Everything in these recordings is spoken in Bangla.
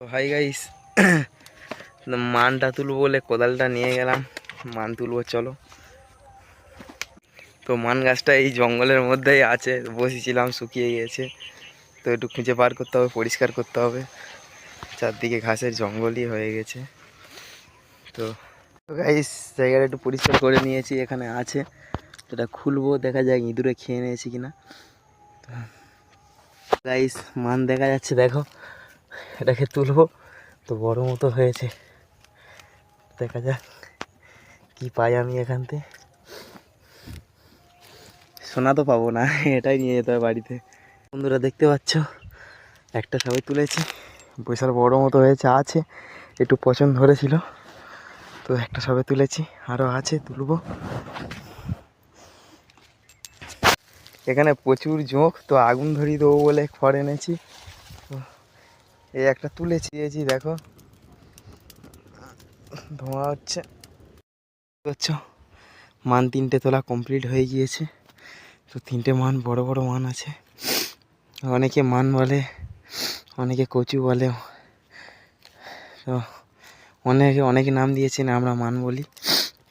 হাই গাইস মানটা তুলবো বলে কোদালটা নিয়ে গেলাম। মান তুলবো, চলো। তো মান গাছটা এই জঙ্গলের মধ্যেই আছে, বসেছিলাম, শুকিয়ে গিয়েছে তো একটু খুঁজে বার করতে হবে, পরিষ্কার করতে হবে। চারদিকে ঘাসের জঙ্গলই হয়ে গেছে। তো গাইস জায়গাটা একটু পরিষ্কার করে নিয়েছি, এখানে আছে। এটা খুলবো, দেখা যাক ইঁদুরে খেয়ে নিয়েছি কিনা। গাইস মান দেখা যাচ্ছে, দেখো। এটাকে তুলবো। তো বড় মতো হয়েছে। দেখা যাক কি পাই আমি এখান থেকে। সোনা তো পাবো না, এটাই নিয়ে যেতে হবে বাড়িতে। বন্ধুরা, দেখতে পাচ্ছ? একটা সবাই তুলেছি। বিশাল বড় মতো হয়েছে, আছে। একটু পছন্দ ধরেছিল তো একটা সবে তুলেছি আরও আছে, তুলবো। এখানে প্রচুর জোঁক, তো আগুন ধরিয়ে দেবো বলে খড় এনেছি। এই একটা তুলেছি দিয়েছি দেখো। ধোঁয়া হচ্ছে। বুঝছ মান তিনটে তোলা কমপ্লিট হয়ে গিয়েছে। তো তিনটে মান, বড় বড় মান আছে। অনেকে মান বলে, অনেকে কচু বলে। তো অনেকে অনেকে নাম দিয়েছেন, আমরা মান বলি।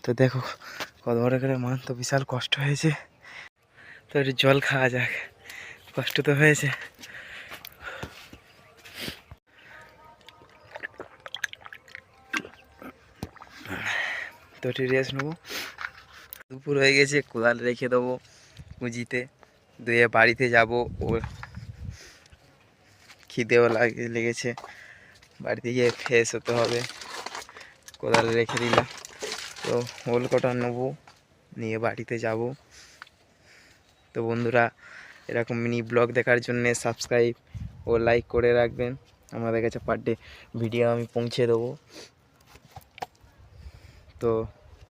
তো দেখো, কত বড় করে মান, তো বিশাল কষ্ট হয়েছে। তো জল খাওয়া যাক, কষ্ট তো হয়েছে। তো একটু রেস্ট নেব। দুপুর হয়ে গেছে, কোদাল রেখে দেবো পুঁজিতে। দিয়ে বাড়িতে যাব ও খিদেও লাগে লেগেছে। বাড়িতে গিয়ে ফ্রেশ হতে হবে। কোদাল রেখে দিলাম। তো হোল কটা নেব, নিয়ে বাড়িতে যাব। তো বন্ধুরা, এরকম মিনি ব্লগ দেখার জন্য সাবস্ক্রাইব ও লাইক করে রাখবেন। আমাদের কাছে পার ডে ভিডিও আমি পৌঁছে দেবো। তো